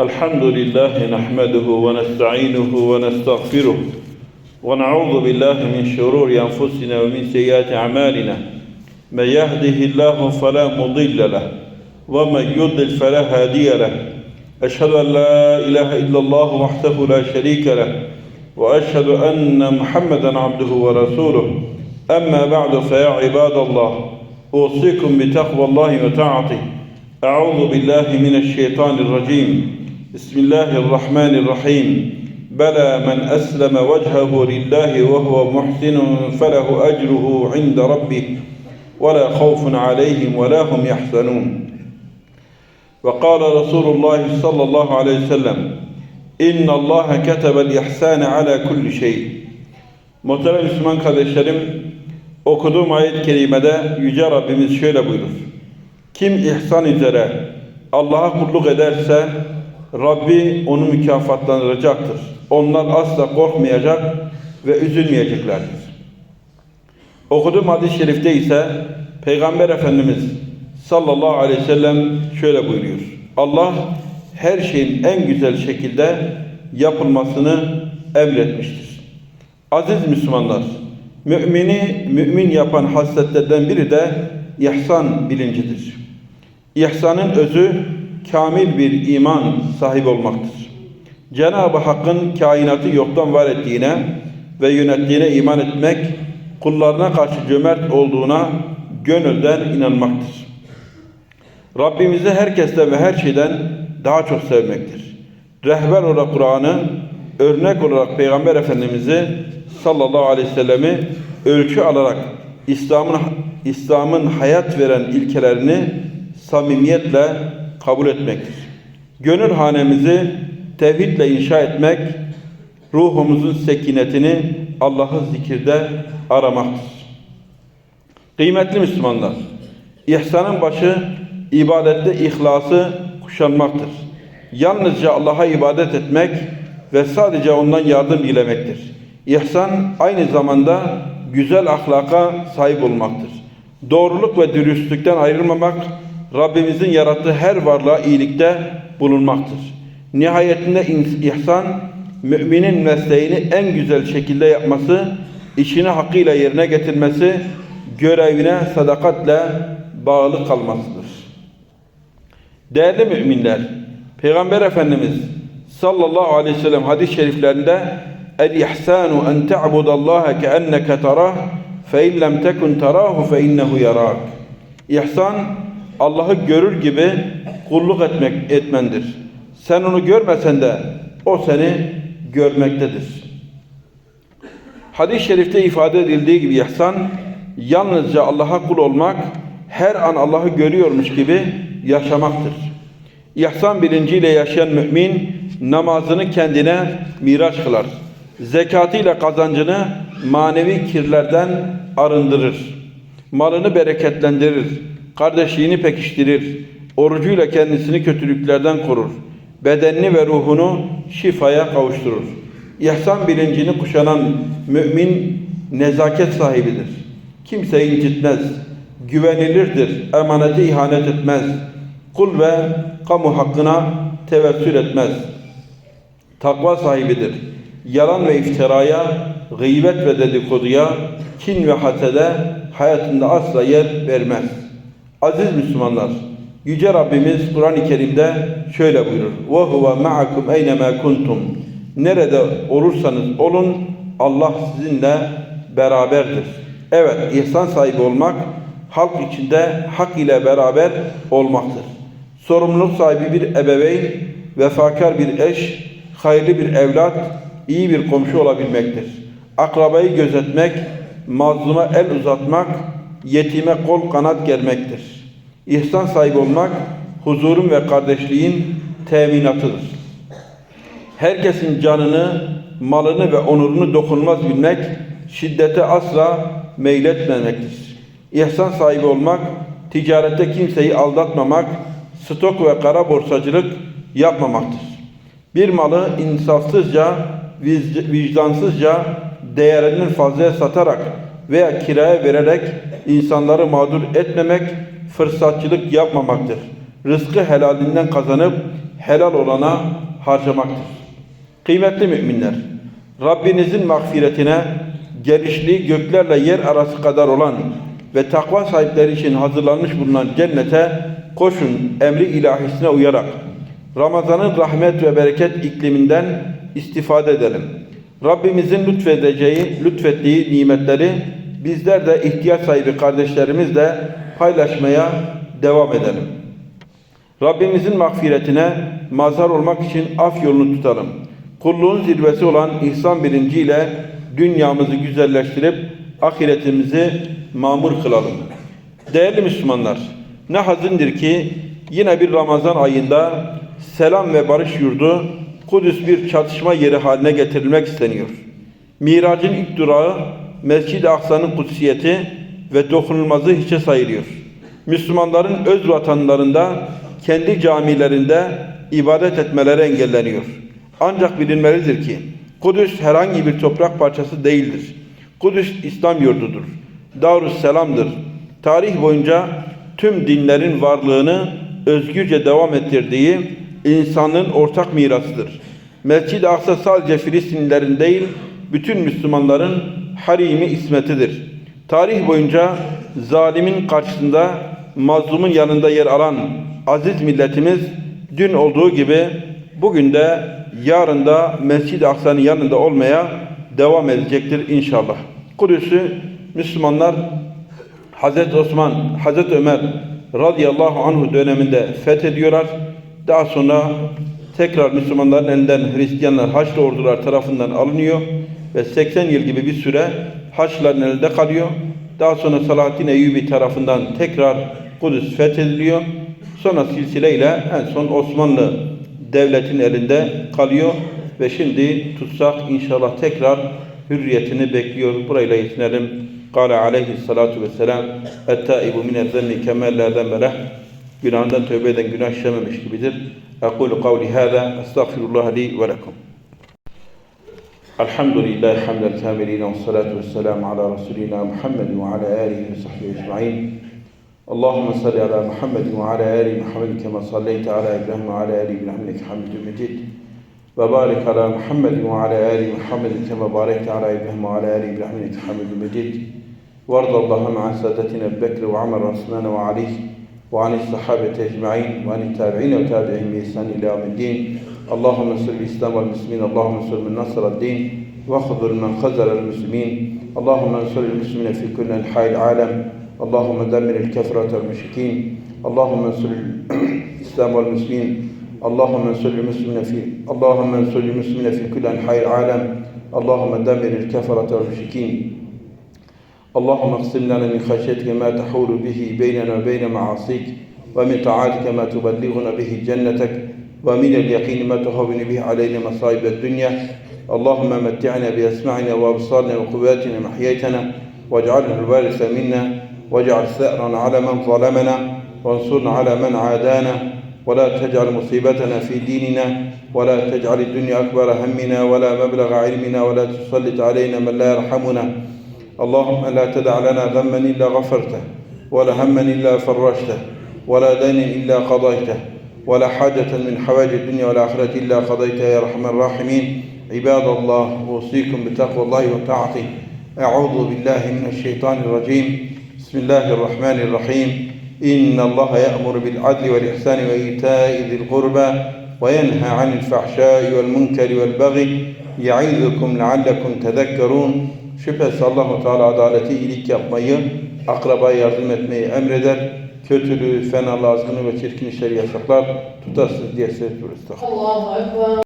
الحمد لله نحمده ونستعينه ونستغفره ونعوذ بالله من شرور أنفسنا ومن سيئات أعمالنا. من يهده الله فلا مضل له ومن يضلل فلا هادي له. أشهد أن لا إله إلا الله وحده لا شريك له وأشهد أن محمدا عبده ورسوله. أما بعد فيا عباد الله أوصيكم بتقوى الله وطاعته. أعوذ بالله من الشيطان الرجيم. بسم الله الرحمن الرحيم بلى من أسلم وجهه لله وهو محسن فله أجره عند ربه ولا خوف عليهم ولا هم يحزنون وقال رسول الله صلى الله عليه وسلم إن الله كتب الإحسان على كل şey. Muhterem Müslüman kardeşlerim, okuduğum ayet-i kerimede Yüce Rabbimiz şöyle buyurur. Kim ihsan üzere Allah'a kulluk ederse Rabbi onu mükafatlandıracaktır. Onlar asla korkmayacak ve üzülmeyeceklerdir. Okuduğum hadis-i şerifte ise Peygamber Efendimiz sallallahu aleyhi ve sellem şöyle buyuruyor. Allah her şeyin en güzel şekilde yapılmasını emretmiştir. Aziz Müslümanlar, mümini mümin yapan hasletlerden biri de ihsan bilincidir. İhsanın özü kamil bir iman sahibi olmaktır. Cenab-ı Hakk'ın kainatı yoktan var ettiğine ve yönettiğine iman etmek, kullarına karşı cömert olduğuna gönülden inanmaktır. Rabbimizi herkesten ve her şeyden daha çok sevmektir. Rehber olarak Kur'an'ı, örnek olarak Peygamber Efendimiz'i sallallahu aleyhi ve sellemi ölçü alarak İslam'ın İslam'ın hayat veren ilkelerini samimiyetle kabul etmektir. Gönül hanemizi tevhidle inşa etmek, ruhumuzun sekinetini Allah'ı zikirde aramaktır. Kıymetli Müslümanlar, ihsanın başı ibadette ihlası kuşanmaktır. Yalnızca Allah'a ibadet etmek ve sadece ondan yardım dilemektir. İhsan aynı zamanda güzel ahlaka sahip olmaktır. Doğruluk ve dürüstlükten ayrılmamak, Rabbimizin yarattığı her varlığa iyilikte bulunmaktır. Nihayetinde ihsan, müminin mesleğini en güzel şekilde yapması, işini hakkıyla yerine getirmesi, görevine sadakatle bağlı kalmasıdır. Değerli müminler, Peygamber Efendimiz sallallahu aleyhi ve sellem hadis-i şeriflerinde El-ihsanu en te'budallaha keenneke tarah fe in lem tekun tarahu fe innehu. İhsan Allah'ı görür gibi kulluk etmek etmendir. Sen onu görmesen de o seni görmektedir. Hadis-i şerifte ifade edildiği gibi ihsan yalnızca Allah'a kul olmak, her an Allah'ı görüyormuş gibi yaşamaktır. İhsan bilinciyle yaşayan mümin namazını kendine miraç kılar. Zekatıyla kazancını manevi kirlerden arındırır. Malını bereketlendirir. Kardeşliğini pekiştirir. Orucuyla kendisini kötülüklerden korur. Bedenini ve ruhunu şifaya kavuşturur. İhsan bilincini kuşanan mümin nezaket sahibidir. Kimseyi incitmez. Güvenilirdir. Emanete ihanet etmez. Kul ve kamu hakkına tevessül etmez. Takva sahibidir. Yalan ve iftiraya, gıybet ve dedikoduya, kin ve hasede hayatında asla yer vermez. Aziz Müslümanlar, Yüce Rabbimiz Kur'an-ı Kerim'de şöyle buyurur. وَهُوَ مَعَكُمْ اَيْنَمَا كُنْتُمْ Nerede olursanız olun, Allah sizinle beraberdir. Evet, ihsan sahibi olmak, halk içinde hak ile beraber olmaktır. Sorumluluk sahibi bir ebeveyn, vefakar bir eş, hayırlı bir evlat, iyi bir komşu olabilmektir. Akrabayı gözetmek, mazluma el uzatmak, yetime kol kanat germektir. İhsan sahibi olmak, huzurun ve kardeşliğin teminatıdır. Herkesin canını, malını ve onurunu dokunmaz bilmek, şiddete asla meyletmemektir. İhsan sahibi olmak, ticarette kimseyi aldatmamak, stok ve kara borsacılık yapmamaktır. Bir malı insafsızca, vicdansızca değerinin fazlaya satarak veya kiraya vererek insanları mağdur etmemek, fırsatçılık yapmamaktır. Rızkı helalinden kazanıp helal olana harcamaktır. Kıymetli müminler, Rabbinizin mağfiretine gelişli göklerle yer arası kadar olan ve takva sahipleri için hazırlanmış bulunan cennete koşun emri ilahisine uyarak Ramazan'ın rahmet ve bereket ikliminden istifade edelim. Rabbimizin lütfedeceği, lütfettiği nimetleri bizler de ihtiyaç sahibi kardeşlerimizle paylaşmaya devam edelim. Rabbimizin mağfiretine mazhar olmak için af yolunu tutalım. Kulluğun zirvesi olan ihsan bilinciyle dünyamızı güzelleştirip ahiretimizi mamur kılalım. Değerli Müslümanlar, ne hazindir ki yine bir Ramazan ayında selam ve barış yurdu Kudüs bir çatışma yeri haline getirilmek isteniyor. Miracın ilk durağı Mescid-i Aksa'nın kutsiyeti ve dokunulmazı hiçe sayılıyor. Müslümanların öz vatanlarında kendi camilerinde ibadet etmeleri engelleniyor. Ancak bilinmelidir ki Kudüs herhangi bir toprak parçası değildir. Kudüs İslam yurdudur. Darus Selam'dır. Tarih boyunca tüm dinlerin varlığını özgürce devam ettirdiği insanlığın ortak mirasıdır. Mescid-i Aksa sadece Filistinlilerin değil, bütün Müslümanların harimi ismetidir. Tarih boyunca zalimin karşısında mazlumun yanında yer alan aziz milletimiz dün olduğu gibi bugün de yarın da Mescid-i Aksa'nın yanında olmaya devam edecektir inşallah. Kudüs'ü Müslümanlar Hazreti Osman, Hazreti Ömer radıyallahu anhu döneminde fethediyorlar. Daha sonra tekrar Müslümanların elinden Hristiyanlar Haçlı ordular tarafından alınıyor ve 80 yıl gibi bir süre Haçlıların elinde kalıyor. Daha sonra Salahaddin Eyyubi tarafından tekrar Kudüs fethediliyor. Sonra silsileyle en son Osmanlı devletin elinde kalıyor ve şimdi tutsak inşallah tekrar hürriyetini bekliyor. Burayla yetinelim. Kale aleyhissalatu vesselam Ettaibu mine zenni kemel la zembeleh Günahından tövbe eden günah işlememiş gibidir. Ekulu kavli hâzâ estağfirullah li ve lekum. الحمد لله حمد الكاملين والصلاة والسلام على رسولنا محمد وعلى آله وصحبه أجمعين. اللهم صل على محمد وعلى آل محمد كما صليت على إبراهيم وعلى آل إبراهيم إنك حميد مجيد. وبارك على محمد وعلى آل محمد كما باركت على إبراهيم وعلى آل إبراهيم إنك حميد مجيد. وارض اللهم عن سادتنا أبي بكر وعمر وعثمان وعلي وعن الصحابة أجمعين وعن التابعين وتابعين بإحسان إلى يوم الدين. اللهم انصر الإسلام والمسلمين اللهم انصر من نصر الدين واخذل من خذل المسلمين اللهم انصر المسلمين في كل أنحاء العالم اللهم دمر الكفرة والمشركين اللهم انصر الإسلام والمسلمين اللهم انصر المسلمين في اللهم انصر المسلمين في كل أنحاء العالم اللهم دمر الكفرة والمشركين اللهم اقسم لنا من خشيتك ما تحول به بيننا وبين معاصيك ومن طاعتك ما تبلغنا به جنتك ومن اليقين ما تهون به علينا مصائب الدنيا. اللهم متعنا بأسماعنا وأبصارنا وقواتنا ما أحييتنا واجعله الوارث منا واجعل ثأرا على من ظلمنا وانصرنا على من عادانا. ولا تجعل مصيبتنا في ديننا ولا تجعل الدنيا أكبر همنا ولا مبلغ علمنا ولا تسلط علينا من لا يرحمنا. اللهم لا تدع لنا ذنبا إلا غفرته ولا هما إلا فرجته ولا دينا إلا قضيته. ولا حاجة من حوائج الدنيا والآخرة إلا قضيتها يا أرحم الراحمين. عباد الله أوصيكم بتقوى الله وطاعته. أعوذ بالله من الشيطان الرجيم. بسم الله الرحمن الرحيم. إن الله يأمر بالعدل والإحسان وإيتاء ذي القربى وينهى عن الفحشاء والمنكر والبغي يعظكم لعلكم تذكرون. Şüphesiz Allahu Teala adaleti, iyilik yapmayı, akrabaya yardım etmeyi emreder. Kötülüğü, fenalığı, azgını ve çirkin işleri yasaklar. Tutarsız diye seyrediyoruz. Allahu Ekber.